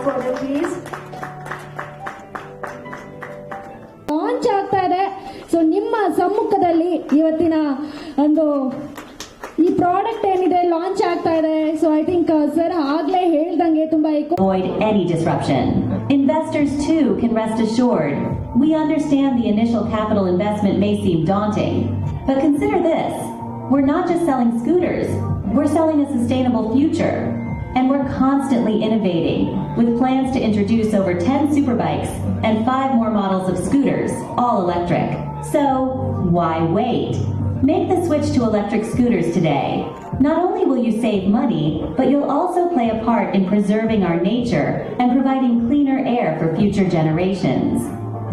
for them, please. Launch ಆಗ್ತಾ ಇದೆ so ನಿಮ್ಮ ಸಮ್ಮುಖದಲ್ಲಿ ಇವತ್ತಿನ ಒಂದು ಈ ಪ್ರಾಡಕ್ಟ್ ಏನಿದೆ ಲಾಂಚ್ ಆಗ್ತಾ ಇದೆ ಸೊ ಐ ಥಿಂಕ್ ಸರ್ ಆಗ್ಲೇ ಹೇಳ್ದಂಗೆ ತುಂಬಾ eco- avoid any disruption. Investors too can rest assured. We understand the initial capital investment may seem daunting, but consider this. We're not just selling scooters, we're selling a sustainable future. And we're constantly innovating with plans to introduce over 10 superbikes and 5 more models of scooters, all electric. So, why wait? Make the switch to electric scooters today. Not only will you save money, but you'll also play a part in preserving our nature and providing cleaner air for future generations.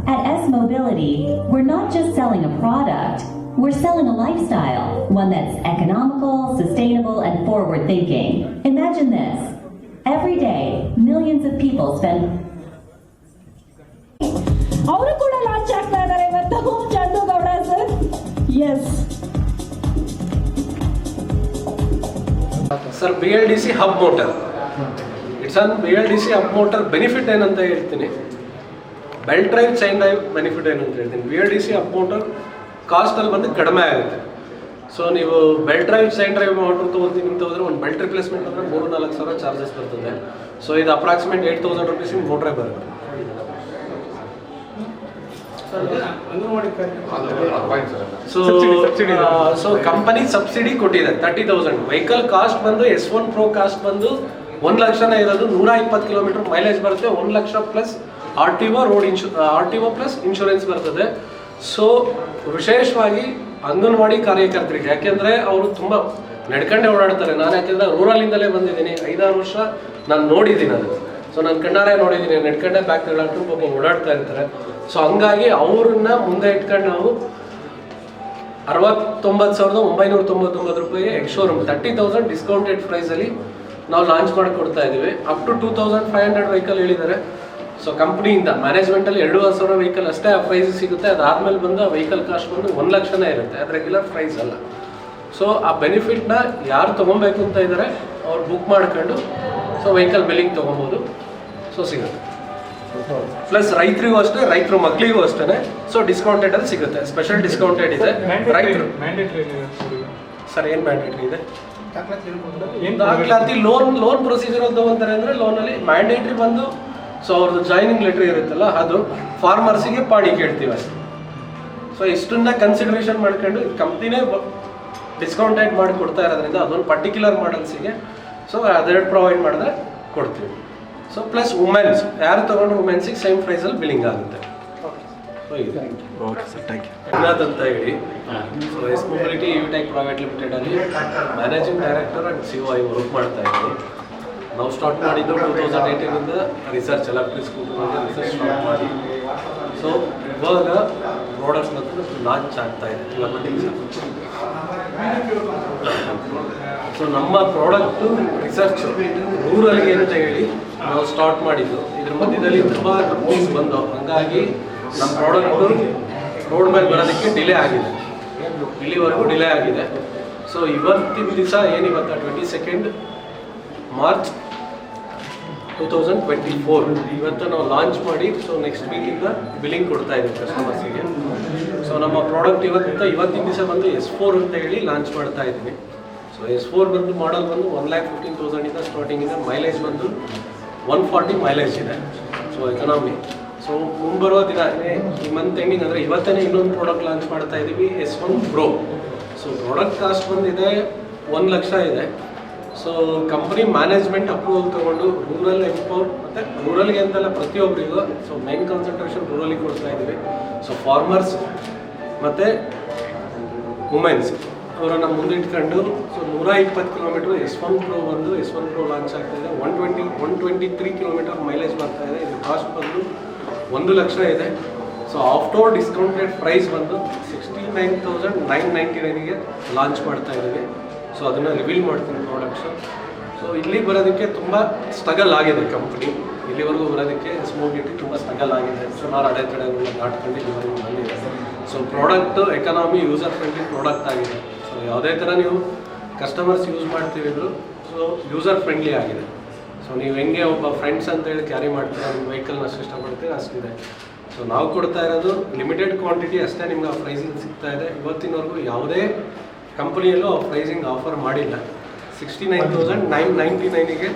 At S Mobility, we're not just selling a product, we're selling a lifestyle, one that's economical, sustainable, and forward thinking. Imagine this. Every day, millions of people spend ಅವರು ಕೂಡ launch ಆಗ್ತಾ ಇದ್ದಾರೆ ಇವತ್ತು Chandu Gowda sir yes sir B L D C hub motor it's an B L D C hub motor benefit ಏನಂತ ಹೇಳ್ತೀನಿ belt drive chain drive benefit ಏನಂತ ಹೇಳ್ತೀನಿ B L D C hub motor ಕಾಸ್ಟಲ್ಲಿ ಬಂದು ಕಡಿಮೆ ಆಗುತ್ತೆ. So ನೀವು belt drive chain drive motor ತೊಗೊಳ್ತೀನಿ ಅಂತ ಹೋದ್ರೆ ಒಂದು ಬೆಲ್ಟ್ ರಿಪ್ಲೇಸ್ಮೆಂಟ್ ಅಂದರೆ ಮೂರು ನಾಲ್ಕು ಸಾವಿರ ಚಾರ್ಜಸ್ ಬರ್ತದೆ. ಸೊ ಇದು ಅಪ್ರಾಕ್ಸಿಮೇಟ್ ಏಯ್ಟ್ ತೌಸಂಡ್ ರುಪೀಸ್ ಮೋಟ್ರೇ ಬರುತ್ತೆ. ಸೊ ಸೊ ಕಂಪನಿ ಸಬ್ಸಿಡಿ ಕೊಟ್ಟಿದೆ ತರ್ಟಿ ತೌಸಂಡ್ ವೆಹಿಕಲ್ ಕಾಸ್ಟ್ ಬಂದು ಎಸ್ ಒನ್ ಪ್ರೋ ಕಾಸ್ಟ್ ಬಂದು ಒಂದು ಲಕ್ಷನೇ ಇರೋದು ನೂರ ಇಪ್ಪತ್ತು ಕಿಲೋಮೀಟರ್ ಮೈಲೇಜ್ ಬರುತ್ತೆ. ಒಂದು lakh plus R T O road ಇನ್ಶೂ R T O plus insurance ಬರ್ತದೆ. ಸೊ ವಿಶೇಷವಾಗಿ ಅಂಗನವಾಡಿ ಕಾರ್ಯಕರ್ತರಿಗೆ, ಯಾಕೆಂದರೆ ಅವರು ತುಂಬ ನಡ್ಕೊಂಡೇ ಓಡಾಡ್ತಾರೆ. ನಾನು ಯಾಕೆಂದರೆ ರೂರಲಿಂದಲೇ ಬಂದಿದ್ದೀನಿ. ಐದಾರು ವರ್ಷ ನಾನು ನೋಡಿದ್ದೀನಿ ಅದು ಸೊ ನಾನು ಕಣ್ಣಾರೆ ನೋಡಿದ್ದೀನಿ. ನಡ್ಕೊಂಡೆ ಬ್ಯಾಕ್ ತಗೊಳ್ಳೋಕೆ ಪಾಪ ಓಡಾಡ್ತಾ ಇರ್ತಾರೆ. ಸೊ ಹಂಗಾಗಿ ಅವ್ರನ್ನ ಮುಂದೆ ಇಟ್ಕೊಂಡು ನಾವು ಅರವತ್ತೊಂಬತ್ತು ಸಾವಿರದ ಒಂಬೈನೂರ ತೊಂಬತ್ತೊಂಬತ್ತು ರೂಪಾಯಿ ex showroom thirty thousand discounted ಪ್ರೈಸಲ್ಲಿ ನಾವು ಲಾಂಚ್ ಮಾಡಿ ಕೊಡ್ತಾ ಇದ್ದೀವಿ. Up to two thousand five hundred vehicle ಹೇಳಿದ್ದಾರೆ. ಸೊ ಕಂಪ್ನಿಯಿಂದ ಮ್ಯಾನೇಜ್ಮೆಂಟಲ್ಲಿ ಎರಡೂವರೆ ಸಾವಿರ ವೆಹಿಕಲ್ ಅಷ್ಟೇ ಆ ಪ್ರೈಸ್ ಸಿಗುತ್ತೆ. ಅದಾದಮೇಲೆ ಬಂದು ಆ ವೆಹಿಕಲ್ ಕಾಸ್ಟ್ ಬಂದು ಒಂದು ಲಕ್ಷನೇ ಇರುತ್ತೆ. ಅದು ರೆಗ್ಯುಲರ್ ಪ್ರೈಸ್ ಅಲ್ಲ. ಸೊ ಆ ಬೆನಿಫಿಟ್ನ ಯಾರು ತೊಗೊಬೇಕು ಅಂತ ಇದ್ದಾರೆ ಅವ್ರು ಬುಕ್ ಮಾಡ್ಕೊಂಡು ಸೊ ವೆಹಿಕಲ್ ಬೆಲಿಂಗ್ ತೊಗೊಬೋದು ಸೊ ಸಿಗುತ್ತೆ. ಪ್ಲಸ್ ರೈತರಿಗೂ ಅಷ್ಟೇ ರೈತರ ಮಕ್ಕಳಿಗೂ ಅಷ್ಟೇ ಸೊ ಡಿಸ್ಕೌಂಟೆಡ್ ಅಲ್ಲಿ ಸಿಗುತ್ತೆ. ಸ್ಪೆಷಲ್ ಡಿಸ್ಕೌಂಟೆಡ್ ಇದೆ. ರೈತರು ಸರ್ ಏನು ಮ್ಯಾಂಡೇಟ್ರಿ ಇದೆ? ದಾಖಲಾತಿ ಲೋನ್ ಲೋನ್ ಪ್ರೊಸೀಜರ್ ಅಂತ ತಗೊಂತಾರೆ ಅಂದರೆ ಲೋನಲ್ಲಿ ಮ್ಯಾಂಡೇಟ್ರಿ ಬಂದು ಸೊ ಅವ್ರದ್ದು ಜಾಯ್ನಿಂಗ್ ಲೆಟ್ರ್ ಇರುತ್ತಲ್ಲ ಅದು ಫಾರ್ಮರ್ಸಿಗೆ ಪಾಡಿ ಕೇಳ್ತೀವಿ ಅಷ್ಟೇ. ಸೊ ಇಷ್ಟನ್ನ ಕನ್ಸಿಡರೇಷನ್ ಮಾಡ್ಕೊಂಡು ಕಂಪ್ನಿನೇ ಡಿಸ್ಕೌಂಟೆಡ್ ಮಾಡಿ ಕೊಡ್ತಾ ಇರೋದ್ರಿಂದ ಅದೊಂದು ಪರ್ಟಿಕ್ಯುಲರ್ ಮಾಡಲ್ಸಿಗೆ ಸೊ ಅದೆರಡು ಪ್ರೊವೈಡ್ ಮಾಡಿದ್ರೆ ಕೊಡ್ತೀವಿ. ಸೊ ಪ್ಲಸ್ ವುಮೆನ್ಸ್ ಯಾರು ತೊಗೊಂಡು ವುಮೆನ್ಸಿಗೆ ಸೇಮ್ ಪ್ರೈಸಲ್ಲಿ ಬಿಲ್ಲಿಂಗ್ ಆಗುತ್ತೆ. ಅಂತ ಹೇಳಿ. So S Mobility U Tech Private Limited ಅಲ್ಲಿ managing director and C I work ಮಾಡ್ತಾ ಇದ್ದೀನಿ. ನಾವು ಸ್ಟಾರ್ಟ್ ಮಾಡಿದ್ದು two thousand ಏಯ್ಟೀನಿಂದ research electric scooter research start ಮಾಡಿ. ಸೊ ಇವಾಗ ಪ್ರಾಡಕ್ಟ್ ಮತ್ತು ಲಾಂಚ್ ಆಗ್ತಾ ಇದೆ ಸೊ ನಮ್ಮ ಪ್ರಾಡಕ್ಟು ರಿಸರ್ಚ್ ರೂರಲ್ಗೆ ಅಂತ ಹೇಳಿ ನಾವು ಸ್ಟಾರ್ಟ್ ಮಾಡಿದ್ದು. ಇದ್ರ ಮಧ್ಯದಲ್ಲಿ ತುಂಬ ಕಂಪ್ನೀಸ್ ಬಂದವು ಹಂಗಾಗಿ ನಮ್ಮ ಪ್ರಾಡಕ್ಟು ರೋಡ್ ಮೇಲೆ ಬರೋದಕ್ಕೆ ಡಿಲೇ ಆಗಿದೆ. ಇಲ್ಲಿವರೆಗೂ ಡಿಲೇ ಆಗಿದೆ. ಸೊ ಇವತ್ತಿನ ದಿವಸ ಏನಿವತ್ತ twenty second March two thousand twenty four ಇವತ್ತು ನಾವು ಲಾಂಚ್ ಮಾಡಿ ಸೊ ನೆಕ್ಸ್ಟ್ ವೀಕಿಂದ ಬಿಲ್ಲಿಂಗ್ ಕೊಡ್ತಾ ಇದ್ದೀವಿ ಕಸ್ಟಮರ್ಸಿಗೆ ಸೊ ನಮ್ಮ ಪ್ರಾಡಕ್ಟ್ ಇವತ್ತು, ಇವತ್ತಿನ ದಿವಸ ಬಂದು ಎಸ್ ಫೋರ್ ಅಂತ ಹೇಳಿ ಲಾಂಚ್ ಮಾಡ್ತಾ ಇದ್ದೀವಿ. ಸೊ ಎಸ್ ಫೋರ್ ಬಂದು ಮಾಡಲ್ ಬಂದು ಒನ್ ಲ್ಯಾಕ್ ಫಿಫ್ಟೀನ್ ತೌಸಂಡಿಂದ ಸ್ಟಾರ್ಟಿಂಗ್ ಇದೆ ಮೈಲೇಜ್ ಬಂದು ಒನ್ ಫಾರ್ಟಿ ಮೈಲೇಜ್ ಇದೆ. ಸೊ ಎಕನಾಮಿ ಸೊ ಮುಂಬರುವ ದಿನ ಈ ಮಂತ್ ಎಂಡಿಂಗ್ ಅಂದರೆ ಇವತ್ತೇ ಇನ್ನೊಂದು ಪ್ರಾಡಕ್ಟ್ ಲಾಂಚ್ ಮಾಡ್ತಾ ಇದ್ದೀವಿ S one pro so product cost ಬಂದಿದೆ, ಒಂದು ಲಕ್ಷ ಇದೆ. ಸೊ ಕಂಪ್ನಿ ಮ್ಯಾನೇಜ್ಮೆಂಟ್ ಅಪ್ರೂವಲ್ ತಗೊಂಡು ರೂರಲ್ ಎಂಪವರ್ ಮತ್ತು ರೂರಲ್ಗೆ ಅಂತಲ್ಲ ಪ್ರತಿಯೊಬ್ಬರಿಗೂ ಸೊ ಮೈನ್ ಕಾನ್ಸಂಟ್ರೇಷನ್ ರೂರಲಿಗೆ ಕೊಡ್ತಾ ಇದ್ದೀವಿ. ಸೊ ಫಾರ್ಮರ್ಸ್ ಮತ್ತು ವುಮೆನ್ಸ್ ಅವರನ್ನು ಮುಂದಿಟ್ಕೊಂಡು ಸೊ ನೂರ ಇಪ್ಪತ್ತು ಕಿಲೋಮೀಟ್ರ್ ಎಸ್ ಒನ್ ಪ್ರೋ ಬಂದು ಎಸ್ ಒನ್ ಪ್ರೋ ಲಾಂಚ್ ಆಗ್ತಾ ಇದೆ. One twenty one twenty three kilometre mileage ಬರ್ತಾ ಇದೆ. ಇದು ಕಾಸ್ಟ್ ಬಂದು ಒಂದು ಲಕ್ಷ ಇದೆ. ಸೊ ಆಫ್ಟೋರ್ ಡಿಸ್ಕೌಂಟೆಡ್ ಪ್ರೈಸ್ ಬಂದು sixty nine thousand nine ninety ನೈನಿಗೆ launch ಮಾಡ್ತಾ ಇದ್ದೀವಿ. ಸೊ ಅದನ್ನು ರಿವೀಲ್ ಮಾಡ್ತೀನಿ ಪ್ರಾಡಕ್ಟ್ಸು ಸೊ ಇಲ್ಲಿ ಬರೋದಕ್ಕೆ ತುಂಬ ಸ್ಟ್ರಗಲ್ ಆಗಿದೆ ಕಂಪ್ನಿ ಇಲ್ಲಿವರೆಗೂ ಬರೋದಕ್ಕೆ ಸ್ಮೋಗಿಟ್ಟು ತುಂಬ ಸ್ಟ್ರಗಲ್ ಆಗಿದೆ. ಸುಮಾರು ಅಡೆತಡೆಗಳನ್ನ ದಾಟ್ಕೊಂಡು ಇಲ್ಲಿವರೆಗೂ ಬಂದಿದೆ. So product economy user friendly product ಆಗಿದೆ. ಸೊ ಯಾವುದೇ ಥರ ನೀವು ಕಸ್ಟಮರ್ಸ್ ಯೂಸ್ ಮಾಡ್ತೀವಿದ್ರು ಸೊ ಯೂಸರ್ ಫ್ರೆಂಡ್ಲಿ ಆಗಿದೆ. ಸೊ ನೀವು ಹೆಂಗೆ ಒಬ್ಬ ಫ್ರೆಂಡ್ಸ್ ಅಂತ ಹೇಳಿ ಕ್ಯಾರಿ ಮಾಡ್ತೀರಾ, ನಿಮ್ಮ ವೆಹಿಕಲ್ನ ಅಷ್ಟು ಇಷ್ಟಪಡ್ತೀರಾ, ಅಷ್ಟಿದೆ. ಸೊ ನಾವು ಕೊಡ್ತಾ ಇರೋದು ಲಿಮಿಟೆಡ್ ಕ್ವಾಂಟಿಟಿ ಅಷ್ಟೇ ನಿಮ್ಗೆ ಆ ಪ್ರೈಸಿಂಗ್ ಸಿಗ್ತಾ ಇದೆ. ಇವತ್ತಿನವರೆಗೂ ಯಾವುದೇ ಕಂಪನಿಯಲ್ಲೂ ಪ್ರೈಸಿಂಗ್ ಆಫರ್ ಮಾಡಿಲ್ಲ. Sixty nine thousand nine ninety ನೈನಿಗೆ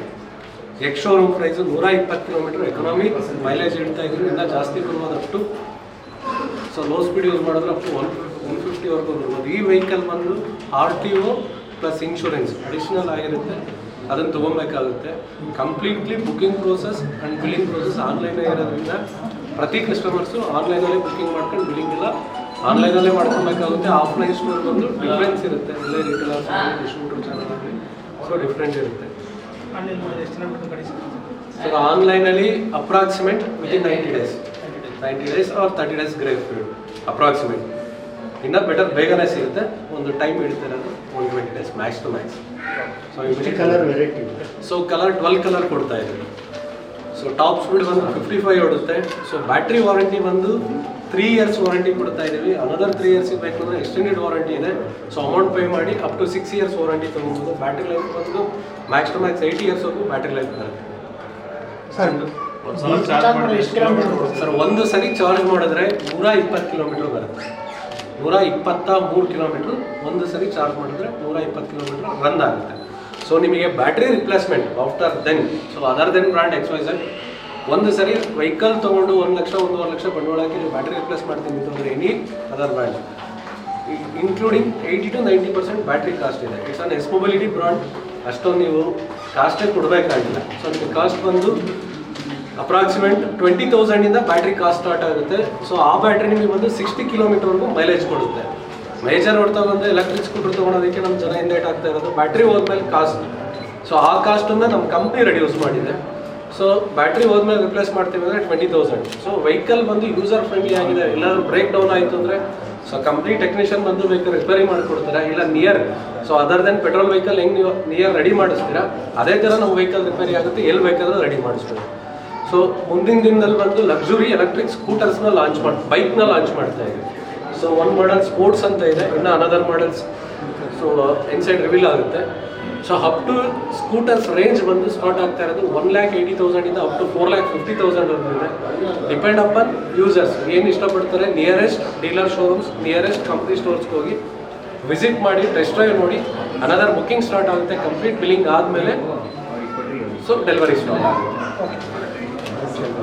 ex showroom price ನೂರ ಇಪ್ಪತ್ತು ಕಿಲೋಮೀಟರ್ ಎಕನಾಮಿ ಮೈಲೇಜ್ ಇಡ್ತಾ ಇದ್ರು ಜಾಸ್ತಿ ಬರ್ಬೋದು up to so low speed use ಮಾಡಿದ್ರೆ ಅಪ್ ಟು ಒನ್ ಒನ್ ಫಿಫ್ಟಿವರೆಗೂ ಬರ್ಬೋದು ಈ ವೆಹಿಕಲ್ ಬಂದು R T O plus insurance additional ಆಗಿರುತ್ತೆ. ಅದನ್ನು ತೊಗೊಬೇಕಾಗುತ್ತೆ completely booking process and billing process ಆನ್ಲೈನೇ ಇರೋದ್ರಿಂದ ಪ್ರತಿ ಕಸ್ಟಮರ್ಸು ಆನ್ಲೈನಲ್ಲೇ ಬುಕಿಂಗ್ ಮಾಡ್ಕೊಂಡು ಬಿಲ್ಲಿಂಗ್ ಇಲ್ಲ ಆನ್ಲೈನಲ್ಲೇ ಮಾಡ್ಕೊಬೇಕಾಗುತ್ತೆ ಆಫ್ಲೈನ್ ಸ್ಟೋರ್ ಬಂದು ಡಿಫ್ರೆನ್ಸ್ ಇರುತ್ತೆ. ಇಲ್ಲೇ ರಿಟೇಲರ್ಸ್ ಡಿಸ್ಟ್ರಿಬ್ಯೂಟರ್ ಚಾನಲ್ ಆಗಲಿ ಸೊ ಡಿಫ್ರೆಂಟ್ ಇರುತ್ತೆ. ಆನ್ಲೈನ್ ಸೊ ಆನ್ಲೈನಲ್ಲಿ approximate within ninety days ninety days or thirty days grey period approximate ಇನ್ನ ಬೆಟರ್ ಬೇಗನೆ ಸಿಗುತ್ತೆ. ಒಂದು time ಹಿಡಿತಿರೋದು one twenty days max to max so colour variety so colour twelve colour ಕೊಡ್ತಾ ಇದ್ದೀವಿ so top speed ಬಂದು fifty five ಓಡುತ್ತೆ. So battery warranty ಬಂದು three years warranty ಕೊಡ್ತಾ ಇದ್ದೀವಿ ಅನದರ್ ತ್ರೀ ಇಯರ್ಸ್ ಬೇಕು ಅಂದರೆ ಎಕ್ಸ್ಟೆಂಡೆಡ್ ವಾರಂಟಿ ಇದೆ. ಸೊ ಅಮೌಂಟ್ ಪೇ ಮಾಡಿ up to six years warranty ತೊಗೊಬೋದು. ಬ್ಯಾಟ್ರಿ ಲೈಫ್ ಬಂದು ಮ್ಯಾಕ್ಸ್ ಟು ಮ್ಯಾಕ್ಸ್ ಏಯ್ಟಿ ಇಯರ್ಸ್ವರೆಗೂ ಬ್ಯಾಟ್ರಿ ಲೈಫ್ ಬರುತ್ತೆ ಸರ್ ಒಂದು ಸರಿ ಚಾರ್ಜ್ ಮಾಡಿದ್ರೆ ನೂರ ಇಪ್ಪತ್ತು ಕಿಲೋಮೀಟರ್ ಬರುತ್ತೆ. ನೂರ ಇಪ್ಪತ್ತ ಮೂರು ಕಿಲೋಮೀಟ್ರ್ ಒಂದು ಸರಿ ಚಾರ್ಜ್ ಮಾಡಿದ್ರೆ ನೂರ ಇಪ್ಪತ್ತು ಕಿಲೋಮೀಟರ್ ರನ್ ಆಗುತ್ತೆ. ಸೊ ನಿಮಗೆ battery replacement after then so other then brand ಎಕ್ಸ್ವೈಸರ್ ಒಂದು ಸರಿ ವೆಹಿಕಲ್ ತೊಗೊಂಡು ಒಂದು ಲಕ್ಷ, ಒಂದೂವರೆ ಲಕ್ಷ ಬಂಡವಾಳ ಹಾಕಿ ಬ್ಯಾಟ್ರಿ ರಿಪ್ಲೇಸ್ ಮಾಡ್ತೀನಿ ಅಂತಂದರೆ any other brand including eighty to ninety percent battery cost ಇದೆ. It's on S Mobility brand ಅಷ್ಟೊಂದು ನೀವು ಕಾಸ್ಟೇ ಕೊಡಬೇಕಾಗಿಲ್ಲ. ಸೊ ಅದಕ್ಕೆ ಕಾಸ್ಟ್ ಬಂದು ಅಪ್ರಾಕ್ಸಿಮೇಟ್ ಟ್ವೆಂಟಿ ತೌಸಂಡಿಂದ ಬ್ಯಾಟ್ರಿ ಕಾಸ್ಟ್ ಸ್ಟಾರ್ಟ್ ಆಗುತ್ತೆ. ಸೊ ಆ ಬ್ಯಾಟ್ರಿ ನಿಮಗೆ ಬಂದು ಸಿಕ್ಸ್ಟಿ ಕಿಲೋಮೀಟರ್ವರೆಗೂ ಮೈಲೇಜ್ ಕೊಡುತ್ತೆ. ಮೇಜರ್ ರೋಡ್ ಬಂದು ಎಲೆಕ್ಟ್ರಿಕ್ ಸ್ಕೂಟರ್ ತೊಗೊಳೋದಕ್ಕೆ ನಮ್ಮ ಜನ ಹಿಂದೇಟ್ ಆಗ್ತಾ ಇರೋದು. ಬ್ಯಾಟ್ರಿ ಹೋದ್ಮೇಲೆ ಕಾಸ್ಟ್ ಸೊ ಆ ಕಾಸ್ಟನ್ನು ನಮ್ಮ ಕಂಪ್ನಿ ರೆಡ್ಯೂಸ್ ಮಾಡಿದೆ. ಸೊ ಬ್ಯಾಟ್ರಿ ಹೋದ್ಮೇಲೆ ರಿಪ್ಲೇಸ್ ಮಾಡ್ತೀವಿ ಅಂದರೆ ಟ್ವೆಂಟಿ ತೌಸಂಡ್ ಸೊ ವೆಹಿಕಲ್ ಬಂದು ಯೂಸರ್ ಫ್ರೆಂಡ್ಲಿ ಆಗಿದೆ. ಎಲ್ಲಾದ್ರೂ ಬ್ರೇಕ್ ಡೌನ್ ಆಯಿತು ಅಂದರೆ ಸೊ ಕಂಪ್ನಿ ಟೆಕ್ನಿಷಿಯನ್ ಬಂದು ಬೇಕು ರಿಪೇರಿ ಮಾಡಿಕೊಡ್ತಾರೆ. ಇಲ್ಲ near so other then petrol vehicle ಹೆಂಗೆ ನೀವು ನಿಯರ್ ರೆಡಿ ಮಾಡಿಸ್ತೀರಾ, ಅದೇ ಥರ ನಮ್ಮ ವೆಹಿಕಲ್ ರಿಪೇರಿ ಆಗುತ್ತೆ. ಎಲ್ಲಿ ಬೇಕಾದರೂ ರೆಡಿ ಮಾಡಿಸ್ತೀವಿ. ಸೊ ಮುಂದಿನ ದಿನದಲ್ಲಿ ಬಂದು ಲಕ್ಸುರಿ ಎಲೆಕ್ಟ್ರಿಕ್ ಸ್ಕೂಟರ್ಸ್ನ ಲಾಂಚ್ ಮಾಡಿ ಬೈಕ್ನ ಲಾಂಚ್ ಮಾಡ್ತಾ ಇದೆ ಸೊ ಒನ್ ಮಾಡಲ್ ಸ್ಪೋರ್ಟ್ಸ್ ಅಂತ ಇದೆ, ಇನ್ನು another models so inside reveal ಆಗುತ್ತೆ. So up to scooters range ಬಂದು ಸ್ಟಾರ್ಟ್ ಆಗ್ತಾ ಇರೋದು one lakh eighty ತೌಸಂಡಿಂದ up to four lakh fifty thousand ಇದೆ. ಡಿಪೆಂಡ್ ಆನ್ ಯೂಸರ್ಸ್ ಏನು ಇಷ್ಟಪಡ್ತಾರೆ? Nearest dealer showrooms nearest company ಸ್ಟೋರ್ಸ್ಗೆ ಹೋಗಿ ವಿಸಿಟ್ ಮಾಡಿ ಟೆಸ್ಟ್ ಡ್ರೈವ್ ನೋಡಿ ಅನದರ್ ಬುಕಿಂಗ್ ಸ್ಟಾರ್ಟ್ ಆಗುತ್ತೆ ಕಂಪ್ಲೀಟ್ ಬಿಲ್ಲಿಂಗ್ ಆದಮೇಲೆ ಸೊ ಡೆಲಿವರಿ ಸ್ಟಾರ್ಟ್ ಆಗುತ್ತೆ